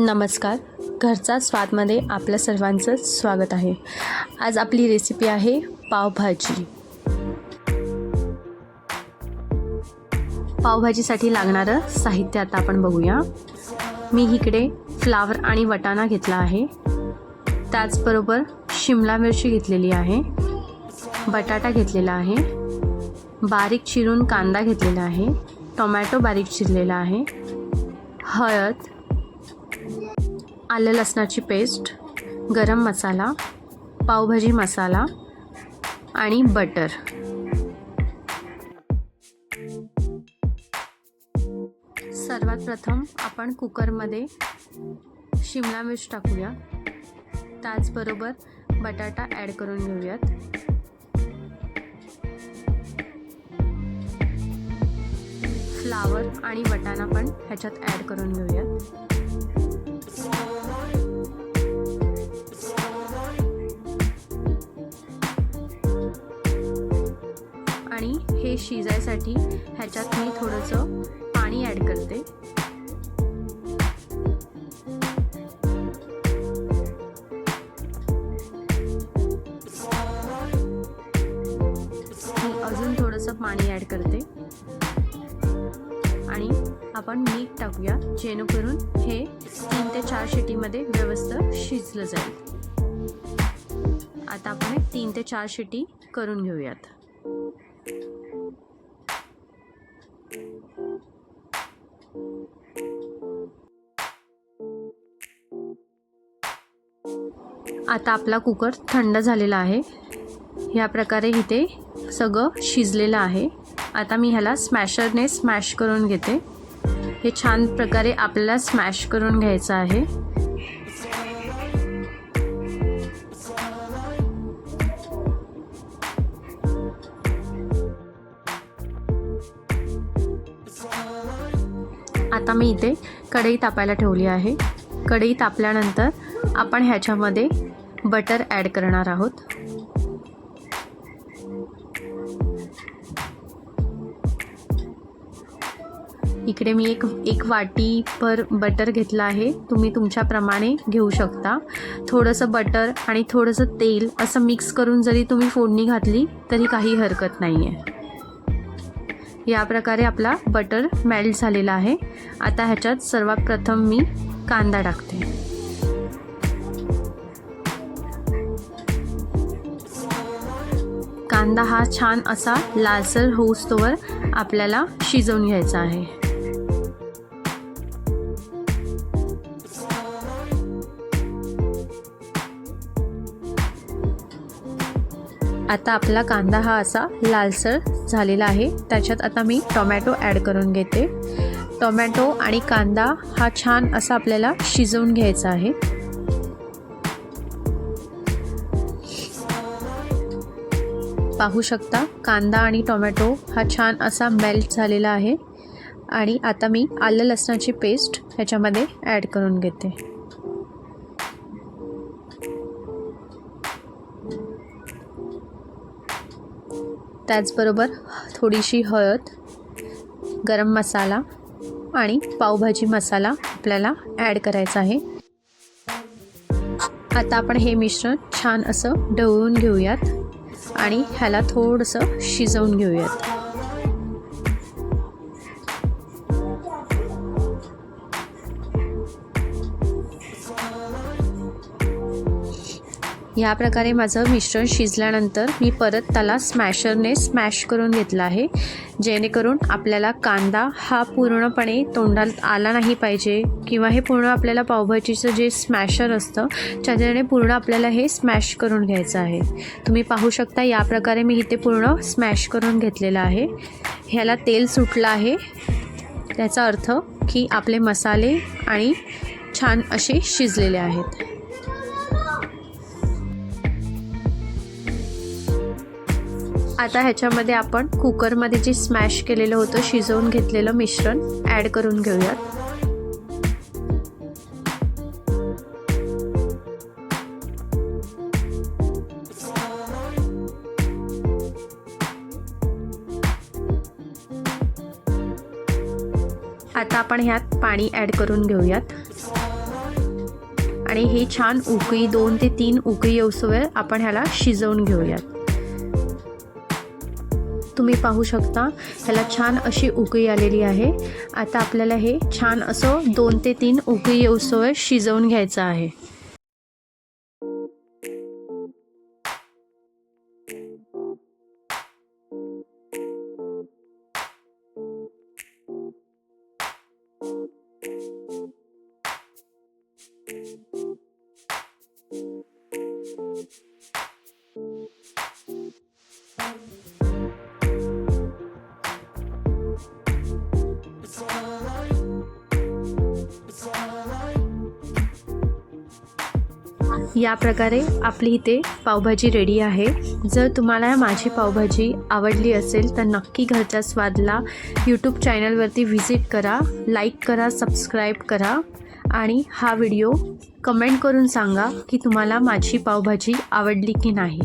नमस्कार. घरचा स्वादमध्ये आपल्या सर्वांचं स्वागत आहे. आज आपली रेसिपी आहे पावभाजी. पावभाजीसाठी लागणारं साहित्य आता आपण बघूया. मी इकडे फ्लावर आणि वटाणा घेतला आहे. त्याचबरोबर शिमला मिरची घेतलेली आहे. बटाटा घेतलेला आहे. बारीक चिरून कांदा घेतलेला आहे. टोमॅटो बारीक चिरलेला आहे. हळद आलं लसणाची पेस्ट गरम मसाला पावभाजी मसाला आणि बटर. सर्वात प्रथम आपण कुकरमध्ये शिमला मिर्च टाकूया. त्याचबरोबर बटाटा ॲड करून घेऊयात. फ्लावर आणि वटाणा पण ह्याच्यात ॲड करून घेऊयात. शिजायसाठी ह्याच्यात मी थोडंसं पाणी ॲड करते. मी अजून थोडंसं पाणी ॲड करते. आणि आपण मीठ टाकूया जेणेकरून हे तीन ते चार शिटीमध्ये व्यवस्थित शिजलं जाईल. आता आपण तीन ते चार शिटी करून घेऊयात. आता आपला कुकर थंड झालेला आहे. ह्या प्रकारे इथे सगळं शिजलेलं आहे. आता मी ह्याला स्मॅशरने स्मॅश करून घेते. हे छान प्रकारे आपल्याला स्मॅश करून घ्यायचं आहे. आता मी इथे कढई तापायला ठेवली आहे. कढई तापल्यानंतर आपण ह्याच्यामध्ये बटर ॲड करणार आहोत. इकडे मी एक एक वाटी पर बटर घेतलं आहे. तुम्ही तुमच्याप्रमाणे घेऊ शकता. थोडंसं बटर आणि थोडंसं तेल असं मिक्स करून जरी तुम्ही फोडणी घातली तरी काही हरकत नाही आहे या प्रकारे आपला बटर मेल्ट झालेला आहे. आता ह्याच्यात सर्वात प्रथम मी कांदा टाकते. कांदा हा छान असा लालसर होऊस्तोवर आपल्याला शिजवून घ्यायचा आहे. आता आपला कांदा हा असा लालसर झालेला आहे. त्याच्यात आता मी टोमॅटो ॲड करून घेते. टोमॅटो आणि कांदा हा छान असा आपल्याला शिजवून घ्यायचा आहे. पाहू शकता. कांदा आणि टोमॅटो हा छान असा मेल्ट झालेला आहे. आणि आता मी आलं लसणाची पेस्ट ह्याच्यामध्ये ॲड करून घेते. त्याचबरोबर थोडीशी हळद गरम मसाला आणि पावभाजी मसाला आपल्याला ॲड करायचा आहे. आता आपण हे मिश्रण छान असं ढवळून घेऊयात. आणि ह्याला थोडंसं शिजवून घेऊयात. या प्रकारे माझं मिश्रण शिजल्यानंतर मी परत त्याला स्मॅशरने स्मॅश करून घेतलं आहे. जेणेकरून आपल्याला कांदा हा पूर्णपणे तोंडात आला नाही पाहिजे किंवा हे पूर्ण आपल्याला पावभाजीचं जे स्मॅशर असतं त्याच्याने पूर्ण आपल्याला हे स्मॅश करून घ्यायचं आहे. तुम्ही पाहू शकता या प्रकारे मी इथे पूर्ण स्मॅश करून घेतलेलं आहे. ह्याला तेल सुटलं आहे. त्याचा अर्थ की आपले मसाले आणि छान असे शिजलेले आहेत. आता ह्याच्यामध्ये आपण कुकरमध्ये जे स्मॅश केलेलं होतं शिजवून घेतलेलं मिश्रण ॲड करून घेऊयात. आता आपण ह्यात पाणी ॲड करून घेऊयात. आणि हे छान उकळी दोन ते तीन उकळी येऊसोवर आपण ह्याला शिजवून घेऊयात. तुम्ही पाहू शकता. ह्याला छान अशी उकळी आलेली आहे. आता आपल्याला हे छान असं दोन ते तीन उकळी येऊसोवर शिजवून घ्यायचं आहे. या प्रकारे आपली इथे पावभाजी रेडी आहे. जर तुम्हाला माझी पावभाजी आवडली असेल तर नक्की घरच्या स्वादला यूट्यूब चॅनलवरती व्हिजिट करा लाईक करा सबस्क्राईब करा आणि हा व्हिडिओ कमेंट करून सांगा की तुम्हाला माझी पावभाजी आवडली की नाही.